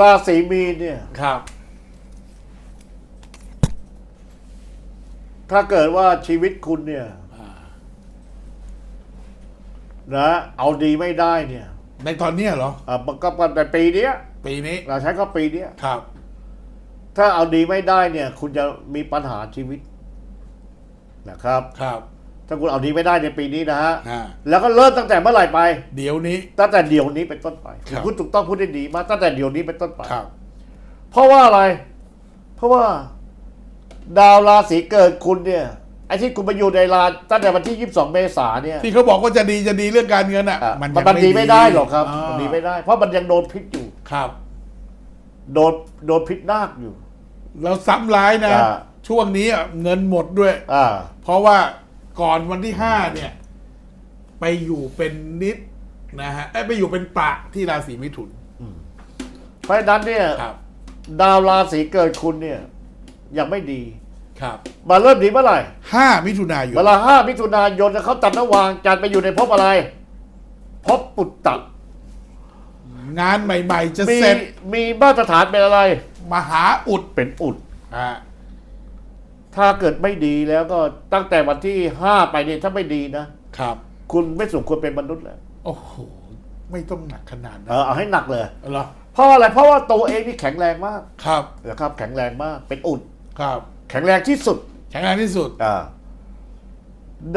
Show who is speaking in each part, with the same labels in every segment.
Speaker 1: ราศีมีนเนี่ย
Speaker 2: ครับ
Speaker 1: ถ้าเกิดว่าชีวิตคุณเนี่ย
Speaker 2: อ่า
Speaker 1: นะเอาดีไม่ได้เนี่ย
Speaker 2: ในตอนเนี้ยเหรอ
Speaker 1: อะมันก็ในปีเนี้ย
Speaker 2: ปีนี้
Speaker 1: เราใช้ก็ปีเนี้ย
Speaker 2: ครับ
Speaker 1: ถ้าเอาดีไม่ได้เนี่ย คุณจะมีปัญหาชีวิตนะครับ
Speaker 2: ครับ
Speaker 1: ถ้าคุณเอาดีไม่ได้ในปีนี้นะฮะ
Speaker 2: อ่า
Speaker 1: แล้วก็เริ่มตั้งแต่เมื่อไหร่ไป
Speaker 2: เดี๋ยวนี้
Speaker 1: ตั้งแต่เดี๋ยวนี้เป็นต้นไป
Speaker 2: ครับ
Speaker 1: คุณถูกต้องพูดได้ดีมากตั้งแต่เดี๋ยวนี้เป็นต้นไป
Speaker 2: ครับ
Speaker 1: เพราะว่าอะไร เพราะว่า ดาวราศีเกิดคุณเนี่ย ไอ้ที่คุณมาอยู่ในราตั้งแต่วันที่ 22 เมษาเนี่ย
Speaker 2: ที่เขาบอกว่าจะดีจะดีเรื่องการเงินอะ
Speaker 1: อะ
Speaker 2: มัน
Speaker 1: มัน
Speaker 2: ยัง
Speaker 1: มันดีไม่ได้หรอกครับามันดีไม่ได้ เพราะมันยังโดนพิษอยู่
Speaker 2: ครับ
Speaker 1: โดนโดนพิษนาคอยู่
Speaker 2: แล้วซ้ำร้ายนะ
Speaker 1: อ่า
Speaker 2: ช่วงนี้อะเงินหมดด้วย
Speaker 1: อ่า
Speaker 2: เพราะว่า ก่อนวันที่ห้าเนี่ย ไปอยู่เป็นนิดนะฮะเอ้ยไปอยู่เป็นปะที่ราศีมิถุน
Speaker 1: เพราะฉะนั้นเนี่ย
Speaker 2: ครับ
Speaker 1: ดาวราศีเกิดคุณเนี่ย ยังไม่ดี
Speaker 2: ครับ
Speaker 1: มาเริ่มดีเมื่อไหร่
Speaker 2: ห้ามิถุนายน
Speaker 1: เวลาห้ามิถุนายนเขาตัดนวางจันทร์ไปอยู่ในภพอะไรภพปุตตะ
Speaker 2: งานใหม่ ๆ จะ
Speaker 1: มี
Speaker 2: เสร็จ
Speaker 1: มีมาตรฐานเป็นอะไร
Speaker 2: มหาอุด
Speaker 1: เป็นอุด
Speaker 2: อ่า
Speaker 1: ถ้าเกิดไม่ดีแล้วก็ตั้งแต่วันที่ห้าไปเนี่ยถ้าไม่ดีนะ
Speaker 2: ครับ
Speaker 1: คุณไม่สมควรเป็นมนุษย์แล้ว
Speaker 2: โอ้โห ไม่ต้องหนักขนาด
Speaker 1: เอ
Speaker 2: นั้น
Speaker 1: อเอาให้หนักเลย
Speaker 2: เหรอ
Speaker 1: เพราะอะไร เพราะว่าตัวเองนี่แข็งแรงมาก
Speaker 2: ครับ
Speaker 1: นะครับ แข็งแรงมาก เป็นอุด
Speaker 2: ครับ
Speaker 1: แข็งแรงที่สุด
Speaker 2: แข็งแรงที่สุด
Speaker 1: อ่า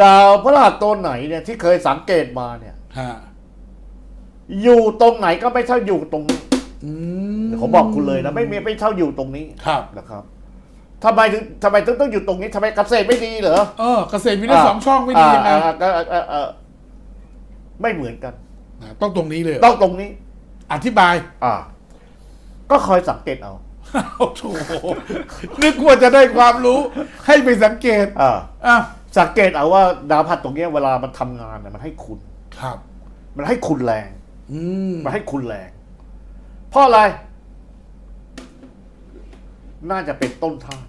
Speaker 1: ดาวพระราชตัวไหนเนี่ยที่เคยสังเกตมาเนี่ย
Speaker 2: ฮะ
Speaker 1: อยู่ตรงไหนก็ไม่เท่าอยู่ตรงนี้
Speaker 2: อืม
Speaker 1: ผมบอกคุณเลยนะไม่มีไม่เท่าอยู่ตรงนี้
Speaker 2: ครับ
Speaker 1: นะครับ ทำไมถึงทำไมถึงต้องอยู่ตรงนี้ทำไมเกษตรไม่ดีเหรอ
Speaker 2: เออเกษตรมีได้สองช่องไม่ดียังไง
Speaker 1: อ่าอ่าอ่าอ่าอ่าไม่เหมือนกัน
Speaker 2: อ่าต้องตรงนี้เลย
Speaker 1: ต้องตรงนี้
Speaker 2: อธิบาย
Speaker 1: อ่า ก็คอยสังเกตเอา
Speaker 2: โอ้โหนึกว่าจะได้ความรู้ ให้ไปสังเกต
Speaker 1: อ่า
Speaker 2: อะ
Speaker 1: สังเกตเอาว่าดาวพัดตรงเนี้ยเวลามันทำงานเนี่ยมันให้คุณ
Speaker 2: ครับ
Speaker 1: มันให้คุณแรง
Speaker 2: อืม
Speaker 1: มันให้คุณแรง เพราะอะไร น่าจะเป็นต้นท่าตุ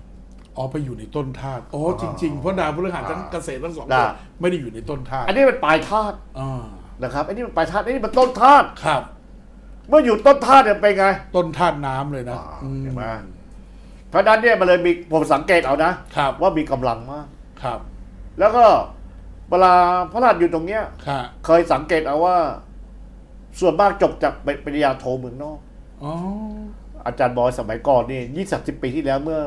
Speaker 2: อ๋อไปอยู่ในต้นธาตุอ๋อจริงๆเพราะดาวพฤหัสทั้งเกษตรทั้งสอง
Speaker 1: ได้
Speaker 2: ตัวไม่ได้อยู่ในต้นธาตุ
Speaker 1: อันนี้เป็นปลายธาตุ
Speaker 2: อ่า
Speaker 1: นะครับอันนี้เป็นปลายธาตุอันนี้เป็นต้นธาตุ
Speaker 2: ครับ
Speaker 1: เมื่ออยู่ต้นธาตุเนี่ยเป็นไง
Speaker 2: ต้นธาตุน้ำเลยนะ
Speaker 1: อ่า
Speaker 2: อืม
Speaker 1: เห็นไหมเพราะฉะนั้นเนี่ยมันเลยมีผมสังเกตเอานะ
Speaker 2: ครับ
Speaker 1: ว่ามีกำลังมาก
Speaker 2: ครับ
Speaker 1: แล้วก็เวลาพระราชอยู่ตรงเนี้ย
Speaker 2: ค่ะ
Speaker 1: เคยสังเกตเอาว่า ส่วนมากจบจากปริญญาโทเมืองนอก
Speaker 2: อ๋อ
Speaker 1: อาจารย์บอยสมัยก่อนนี่ยี่สิบสิบปีที่แล้วเมื่อ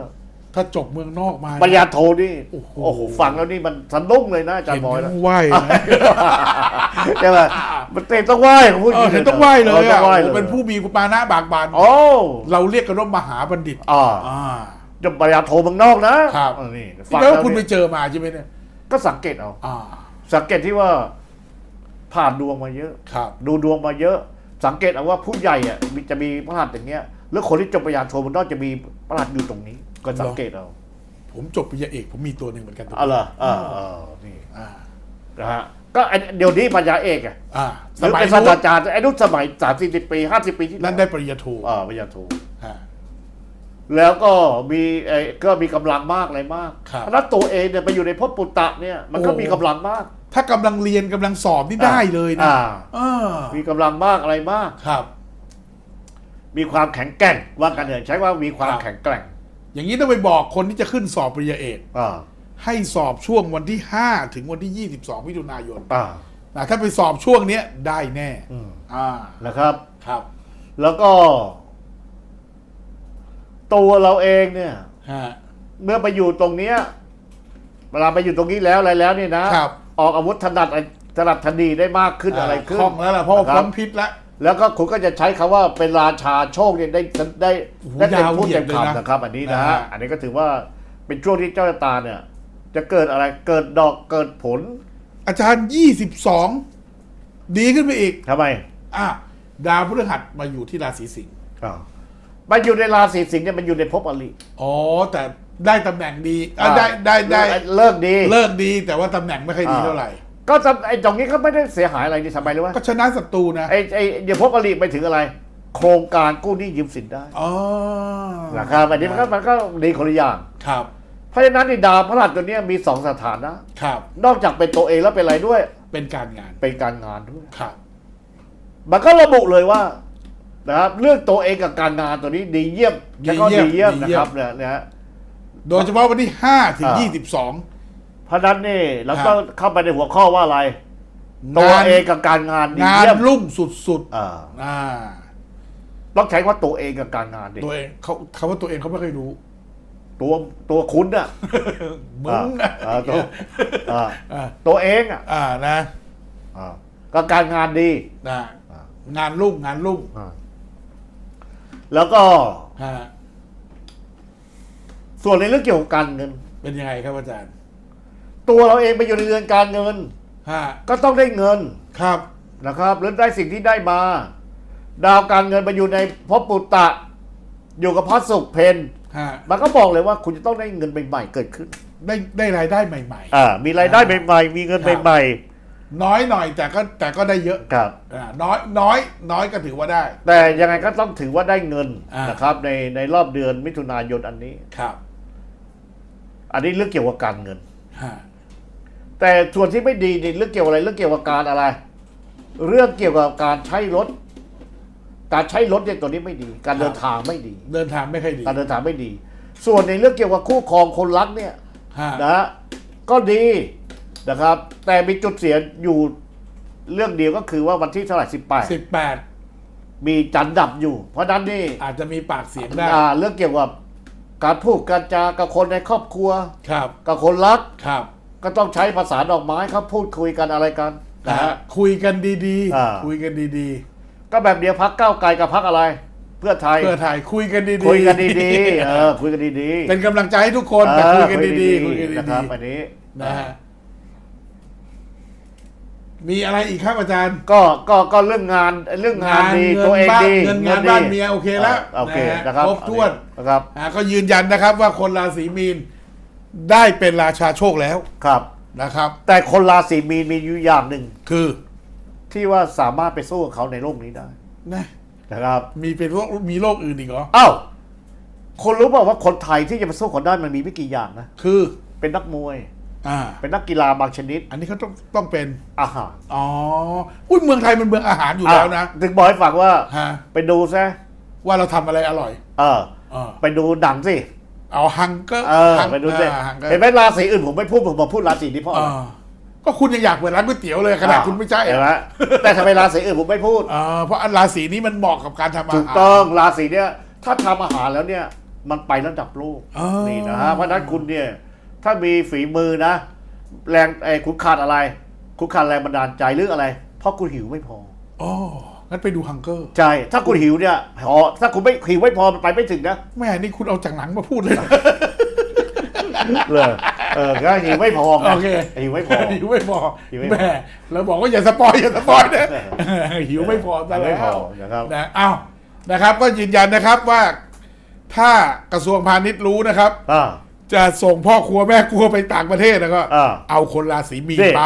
Speaker 2: ถ้าจบเมืองนอกมา
Speaker 1: ปริญญาโทนี่
Speaker 2: โอ้โห
Speaker 1: โอ้โหฟังแล้วนี่มันสะดุ้งเลยนะอาจาร
Speaker 2: เห็น
Speaker 1: ย์บอย
Speaker 2: ต้
Speaker 1: นะ
Speaker 2: องไหว้นะ
Speaker 1: ใช่ไหมมันเต็มต้องไหว้ผมพูด
Speaker 2: เอ
Speaker 1: จ
Speaker 2: อ
Speaker 1: ริงๆ
Speaker 2: เห็นต้องไหว้เลย
Speaker 1: ต้
Speaker 2: อะ
Speaker 1: องไหว้
Speaker 2: โอ้
Speaker 1: เลย
Speaker 2: เป็นผู้มีปานะบากบาน
Speaker 1: โอ้
Speaker 2: เราเรียกกันว่ามหาบัณฑิต
Speaker 1: อ่า
Speaker 2: อ่า
Speaker 1: จบปริญญาโทเมืองนอกนะครับเออนี่ฟัง
Speaker 2: แล้ว
Speaker 1: แล้ว
Speaker 2: คุณไป
Speaker 1: เนี่ย
Speaker 2: เจอมาใช่ไหมเนี่ย
Speaker 1: ก็สังเกตเอา
Speaker 2: อ่า
Speaker 1: สังเกตที่ว่า ผ่านดวงมาเยอะ
Speaker 2: ครับ
Speaker 1: ดูดวงมาเยอะ สังเกตเอาว่าผู้ใหญ่อะมีจะมีพระหัตถ์อย่างเงี้ยแล้วคนที่จบปริญญาโทมันนอกจะมีพระหัตถ์อยู่ตรงนี้ ก็สังเกตเอา
Speaker 2: ผมจบปริญญาเอกผมมีตัวหนึ่งเหมือนกัน
Speaker 1: เอ๋อเหรอเออเออนี่
Speaker 2: อ่า
Speaker 1: นะฮะก็ไอ้เดี๋ยวนี้ปริญญาเอกอะ
Speaker 2: อ่า
Speaker 1: หรือเป็นศาสตราจารย์ไอ้รุ่นสมัยสามสี่สิบปีห้าสิบปีที่
Speaker 2: นั่นได้ปริญญาโท
Speaker 1: อ่าปริญญาโท
Speaker 2: อ่า
Speaker 1: แล้วก็มีไอ้ก็มีกำลังมากอะไรมาก
Speaker 2: ครับ
Speaker 1: เพราะฉะนั้นตัวเองเนี่ยไปอยู่ในภพปุตตะเนี่ยมันก็
Speaker 2: โอ้
Speaker 1: มีกำลังมาก
Speaker 2: ถ้ากำลังเรียนกำลังสอบนี่ได้เลยนะ
Speaker 1: อ่า
Speaker 2: เออ
Speaker 1: มีกำลังมากอะไรมาก
Speaker 2: ครับ
Speaker 1: มีความแข็งแกร่งว่ากันเถอะใช้ว่ามีความ
Speaker 2: ครับ
Speaker 1: แข็งแกร่ง
Speaker 2: อย่างนี้ต้องไปบอกคนที่จะขึ้นสอบปริญญาเอก
Speaker 1: อ่า
Speaker 2: ให้สอบช่วงวันที่ 5 ถึงวันที่ 22มิถุนายน
Speaker 1: อ่า
Speaker 2: นะถ้าไปสอบช่วงเนี้ยได้แน่
Speaker 1: อืม
Speaker 2: อ่า
Speaker 1: นะครับ
Speaker 2: ครับ
Speaker 1: แล้วก็ ตัวเราเองเนี่ย
Speaker 2: ฮะ
Speaker 1: เมื่อไปอยู่ตรงเนี้ยเวลาไปอยู่ตรงนี้แล้วอะไรแล้วเนี่ยนะครับ ออกอาวุธถนัดถนัดทันดีได้มากขึ้นอะไรขึ้น
Speaker 2: คล่องแล้วล่ะเพราะว่า
Speaker 1: ค
Speaker 2: พ้
Speaker 1: รับ
Speaker 2: นพิษแล้ว
Speaker 1: แล้วก็คุณก็จะใช้คำว่าเป็นราชาโชคเนี่ยได้ได้
Speaker 2: โอ้โห
Speaker 1: ได้เต็ม
Speaker 2: ยาว
Speaker 1: พูด
Speaker 2: เหยีย
Speaker 1: เต็
Speaker 2: ด
Speaker 1: ม
Speaker 2: เลยนะ
Speaker 1: คำนะครับ อันนี้นะ
Speaker 2: นะ
Speaker 1: ฮะ
Speaker 2: ฮะ
Speaker 1: อันนี้ก็ถือว่าเป็นช่วงที่เจ้าชะตาเนี่ย จะเกิดอะไรเกิดดอกเกิดผล
Speaker 2: อาจารย์22ดีขึ้นไปอีก
Speaker 1: ทำไม
Speaker 2: อะดาวพฤหัสมาอยู่ที่ราศีสิงห์
Speaker 1: อ่ามันอยู่ในราศีสิงห์เนี่ยมันอยู่ในภพอริ
Speaker 2: อ๋อแต่ได้ตำแหน่งดีอะได้ได้ได้
Speaker 1: เลิกดี
Speaker 2: เลิกดีแต่ว่าตำแหน่งไม่ค่อยดีเท่าไหร่
Speaker 1: ก็จำไอ้ตรงนี้ก็ไม่ได้เสียหายอะไรนี่ทำไมรู้ไหม
Speaker 2: ก็ชนะศัตรูนะ
Speaker 1: ไอ้ไอ้เดี๋ยวพบอริไปถึงอะไร โครงการกู้หนี้ยืมสินได้
Speaker 2: อ๋อ
Speaker 1: นะครับอันนี้มันก็มันก็ดีคนละอย่าง
Speaker 2: ครับ
Speaker 1: เพราะฉะนั้นในดาวพระหัสตัวเนี้ยมีสองสถานะ
Speaker 2: ครับ
Speaker 1: นอกจากเป็นตัวเองแล้วเป็นอะไรด้วย
Speaker 2: เป็นการงาน
Speaker 1: เป็นการงานด้วย
Speaker 2: ครับ
Speaker 1: มันก็ระบุเลยว่านะครับเรื่องตัวเองกับการงานตัวนี้ดีเยี่ยมแล้วก็
Speaker 2: ดี
Speaker 1: ดี
Speaker 2: เยี่
Speaker 1: เยี่ย
Speaker 2: ย
Speaker 1: ม
Speaker 2: ม
Speaker 1: นะครับเนี่ยนะฮะ
Speaker 2: โดยเฉพาะวันที่ห้าถึง
Speaker 1: อ่า
Speaker 2: ยี่สิบสอง
Speaker 1: เพราะฉะนั้นนี่เรา
Speaker 2: ครับ
Speaker 1: ต้องเข้าไปในหัวข้อว่าอะไร ตัวเองกับการงานดี
Speaker 2: งาน
Speaker 1: เยี่ยม
Speaker 2: รุ่งสุด
Speaker 1: อ่า
Speaker 2: ๆอ่า
Speaker 1: ต้องใช้ว่าตัวเองกับการงานดิ
Speaker 2: ตัวเองเขาคำว่าตัวเองเขาไม่เคอยรู้
Speaker 1: ตัวตัวคุณน่ะ
Speaker 2: มึง
Speaker 1: อ่าอ่าตัวอ่า
Speaker 2: อ่า
Speaker 1: ตัวเองอะ
Speaker 2: อ่านะ
Speaker 1: อ่าก็การงานดี
Speaker 2: นะ
Speaker 1: อ่า
Speaker 2: งานรุ่งงานรุ่ง
Speaker 1: อ่าแล้วก็
Speaker 2: ฮะ
Speaker 1: ส่วนในเรื่องเกี่ยวกับการเงิน
Speaker 2: เป็นยังไงครับอาจารย์
Speaker 1: ตัวเราเองไปอยู่ในเรือนการเงิน
Speaker 2: ฮะ
Speaker 1: ก็ต้องได้เงิน
Speaker 2: ครับ
Speaker 1: นะครับหรือได้สิ่งที่ได้มา ดาวการเงินไปอยู่ในภพปุตตะ อยู่กับพระศุกร์เพน
Speaker 2: ฮะ
Speaker 1: มันก็บอกเลยว่าคุณจะต้องได้เงินใหม่ๆเกิดขึ้น
Speaker 2: ได้ได้รายได้ใหม่
Speaker 1: อ่ามีรายได้ใหม่ๆมีเงิน
Speaker 2: ครับ
Speaker 1: ใหม่
Speaker 2: ๆ น้อยหน่อยแต่ก็แต่ก็ได้เยอะ
Speaker 1: ๆครับ
Speaker 2: อ่าน้อยน้อยน้อยก็ถือว่าได้
Speaker 1: แต่ยังไงก็ต้องถือว่าได้เงิน
Speaker 2: อ่าน
Speaker 1: นะครับ ในในรอบเดือนมิถุนายนอันนี้
Speaker 2: ครับ
Speaker 1: อันนี้เรื่องเกี่ยวกับการเงิน
Speaker 2: ฮะ
Speaker 1: แต่ส่วนที่ไม่ดีนี่เรื่องเกี่ยวอะไร เรื่องเกี่ยวกับการอะไร เรื่องเกี่ยวกับการใช้รถ การใช้รถเนี่ยตัวนี้ไม่ดี การเดินทางไม่ดี
Speaker 2: เดินทางไม่ค่อยดี
Speaker 1: การเดินทางไม่ดี ส่วนในเรื่องเกี่ยวกับคู่ครองคนรักเนี่ย
Speaker 2: ฮะ
Speaker 1: นะฮะก็ดีนะครับ แต่มีจุดเสียอยู่เรื่องเดียวก็คือว่าวันที่เท่าไหร่สิบแปด
Speaker 2: สิบแปด
Speaker 1: มีจันทร์ดับอยู่ เพราะฉะนั้นนี่
Speaker 2: อาจจะมีปากเสียงได้
Speaker 1: อ่าเรื่องเกี่ยวกับการพูดการจากับคนในครอบครัว
Speaker 2: ครับ
Speaker 1: กับคนรัก
Speaker 2: ครับ
Speaker 1: ก็ต้องใช้ภาษาดอกไม้เขาพูดคุยกันอะไรกันนะ
Speaker 2: นะ
Speaker 1: ฮะ
Speaker 2: ฮะคุยกันดี
Speaker 1: อ่า
Speaker 2: ๆคุยกันดี
Speaker 1: ก็แบบเดียวพักก้าวไกลกับพักอะไร เพื่อไทย
Speaker 2: ๆ เพื่อถ่ายคุยกันดีๆ
Speaker 1: คุยกันดีๆเออคุยกันดีๆ
Speaker 2: เป็นกำลังใจให้ทุกคนแต่
Speaker 1: เออ
Speaker 2: คุยกันดีๆคุยกัน
Speaker 1: นะครับ
Speaker 2: ดี
Speaker 1: อันนี้
Speaker 2: ๆนะฮะมีอะไรอีกครับอาจารย์
Speaker 1: ก็ก็ก็เรื่องงานเรื่องงานดี
Speaker 2: เงิ
Speaker 1: ตัวเอง
Speaker 2: บ้าน
Speaker 1: ดี
Speaker 2: เงินงาน
Speaker 1: ดี
Speaker 2: บ้านเมียโอเคแล้ว
Speaker 1: อ่าโอเค
Speaker 2: ฮ
Speaker 1: นะครับ
Speaker 2: ครบถ้วน
Speaker 1: นะครับ
Speaker 2: อ่าก็ยืนยันนะครับว่าคนราศีมีน ได้เป็นราชาโชคแล้ว
Speaker 1: ครับ
Speaker 2: นะครับ
Speaker 1: แต่คนราศีมีนมีอยู่อย่างหนึ่ง
Speaker 2: คือ
Speaker 1: ที่ว่าสามารถไปสู้กับเขาในโลกนี้ได้
Speaker 2: นะ
Speaker 1: นะครับ
Speaker 2: มีเป็นโรคมีโรคอื่นอีกเหรอ
Speaker 1: อ้าวคนรู้เปล่าว่าคนไทยที่จะไปสู้เขาได้มันมีไม่กี่อย่างนะ
Speaker 2: คือ
Speaker 1: เป็นนักมวย
Speaker 2: อ่า
Speaker 1: เป็นนักกีฬาบางชนิด
Speaker 2: อันนี้เขาต้องต้องเป็น
Speaker 1: อาหาร
Speaker 2: อ๋อ อุ้ยเมืองไทยมันเมืองอาหารอยู่แล้วนะ
Speaker 1: อ่ถึงบอกให้ฟังว่า
Speaker 2: ฮะ
Speaker 1: ไปดูซะ
Speaker 2: ว่าเราทำอะไรอร่อย
Speaker 1: เออ
Speaker 2: เออ
Speaker 1: ไปดูหนังสิ
Speaker 2: เอาฮังก็
Speaker 1: เออ
Speaker 2: ฮัง
Speaker 1: ไปดูสิ
Speaker 2: อ่าฮังก็
Speaker 1: เห็นไหมราศีอื่นผมไม่พูดผมมาพูดราศีนี้เพราะอะไร
Speaker 2: อ่าก็คุณยังอยากเปิดร้านก๋วยเตี๋ยวเลยขนาดคุณไม่ใช่
Speaker 1: เห็น
Speaker 2: อะ
Speaker 1: ไหมแต่ทำไมราศีอื่นผมไม่พูด
Speaker 2: อ่าเพราะอันราศีนี้มันเหมาะกับการทำอา
Speaker 1: ถูก
Speaker 2: หาร
Speaker 1: ต้องราศีเนี่ยถ้าทำอาหารแล้วเนี่ยมันไประดับโลก
Speaker 2: อ๋อ
Speaker 1: นี่นะฮะเพราะฉะนั้นคุณเนี่ยถ้ามีฝีมือนะ แรงไอ้คุณขาดอะไร คุณขาดแรงบันดาลใจหรืออะไร เพราะคุณหิวไม่พอ
Speaker 2: อ๋อ งั้นไปดูฮังเกอร์
Speaker 1: ใช่ ถ้าคุณหิวเนี่ยพอถ้าคุณไม่หิวไม่พอมันไปไม่ถึงนะ
Speaker 2: แม่นี่คุณเอาจากหนังมาพูดเลย
Speaker 1: เลยเออก็หิวไม่พอไง
Speaker 2: โอเค
Speaker 1: หิวไม่พอ
Speaker 2: หิวไม่พอ
Speaker 1: หิวไม่พอ
Speaker 2: แม่เราบอกว่าอย่าสปอยอย่าสปอยนะหิวไม่พอซะ
Speaker 1: หิวไม่
Speaker 2: แล้
Speaker 1: พอ
Speaker 2: ว
Speaker 1: นะครับ
Speaker 2: นะเอ้านะครับ ก็ยืนยันนะครับว่า ถ้ากระทรวงพาณิชย์รู้นะครับ
Speaker 1: อ่า
Speaker 2: จะส่งพ่อครัวแม่ครัวไปต่างประเทศแล้วก็
Speaker 1: อ่า
Speaker 2: เอาคนราศีมีน
Speaker 1: นี่
Speaker 2: ไป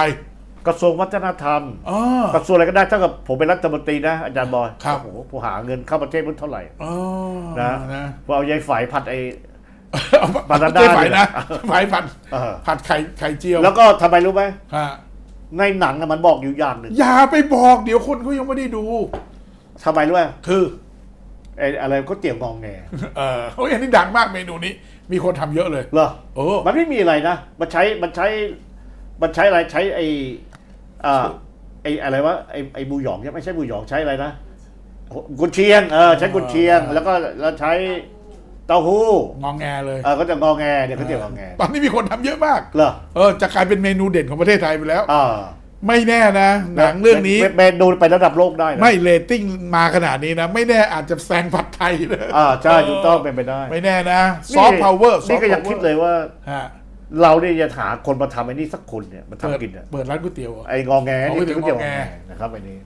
Speaker 1: กระทรวงวัฒนธรรม
Speaker 2: อ๋อ ก
Speaker 1: ระทรวงอะไรก็ได้ถ้ากับผมเป็นรัฐมนตรีนะอาจารย์บอย
Speaker 2: ครับ
Speaker 1: โอ้โหผมหาเงินเข้าประเทศมันเท่าไหร่
Speaker 2: อ๋อ
Speaker 1: นะ
Speaker 2: นะ
Speaker 1: ว่าเอายายฝ่ายผัดไอ้
Speaker 2: เอา
Speaker 1: บานาน่า
Speaker 2: เจ๊ไฝนะ
Speaker 1: เนี่ย
Speaker 2: ไฝผัด
Speaker 1: เออ
Speaker 2: ผัดไข่ไข่เจียว
Speaker 1: แล้วก็ทำไมรู้ไหม
Speaker 2: ฮะ
Speaker 1: ในหนังอะมันบอกอยู่อย่างหนึ่ง
Speaker 2: อย่าไปบอกเดี๋ยวคนเขายังไม่ได้ดู
Speaker 1: ทำไมรู้ไหม
Speaker 2: คือ
Speaker 1: ไอ้อะไรก็เตี๋ยวงองแง
Speaker 2: เออโอ้ยอันนี้ดังมากเมนูนี้ มีคนทำเยอะเลย
Speaker 1: เหรอ
Speaker 2: โอ้
Speaker 1: มันไม่มีอะไรนะ มันใช้ มันใช้ มันใช้อะไร ใช้ไอ้ อ่าไอ้อะไรวะไอ้ไอ้บูหยองใช่ไหมไม่ใช่บูหยองใช้อะไรนะกุนเชียงเออใช้กุนเชียง แล้วก็แล้วใช้เต้าหู้
Speaker 2: งองแงเลย
Speaker 1: เออก็จะงอแงเนี่ยเขาเตี๋ยวงอแง
Speaker 2: ตอนนี้มีคนทำเยอะมาก
Speaker 1: เหรอ
Speaker 2: เออจะกลายเป็นเมนูเด่นของประเทศไทยไปแล้ว
Speaker 1: อ่า
Speaker 2: ไม่แน่นะ หนังเรื่องนี้
Speaker 1: เมนูไประดับโลกได้นะ
Speaker 2: ไม่เรตติ้งมาขนาดนี้นะ ไม่แน่อาจจะแซงผัดไทยเลย
Speaker 1: อ่าใช่ถูกต้องเป็นไปได้
Speaker 2: ไม่แน่นะซอฟต์พาวเวอร์
Speaker 1: นี่ก็ยังคิดเลยว่า
Speaker 2: ฮะ
Speaker 1: เราเนี่ยจะหาคนมาทำไอ้นี่สักคนเนี่ยมา
Speaker 2: เปิด
Speaker 1: ทำกินอะ
Speaker 2: เปิดร้านก๋วยเตี๋ยว
Speaker 1: ไอ้งอแงนี่
Speaker 2: อ๋อก๋วยเตี๋ยว
Speaker 1: ก๋วยเตี๋ยวง
Speaker 2: ง
Speaker 1: อ
Speaker 2: อ
Speaker 1: แง
Speaker 2: แง
Speaker 1: นะครับไอ้นี้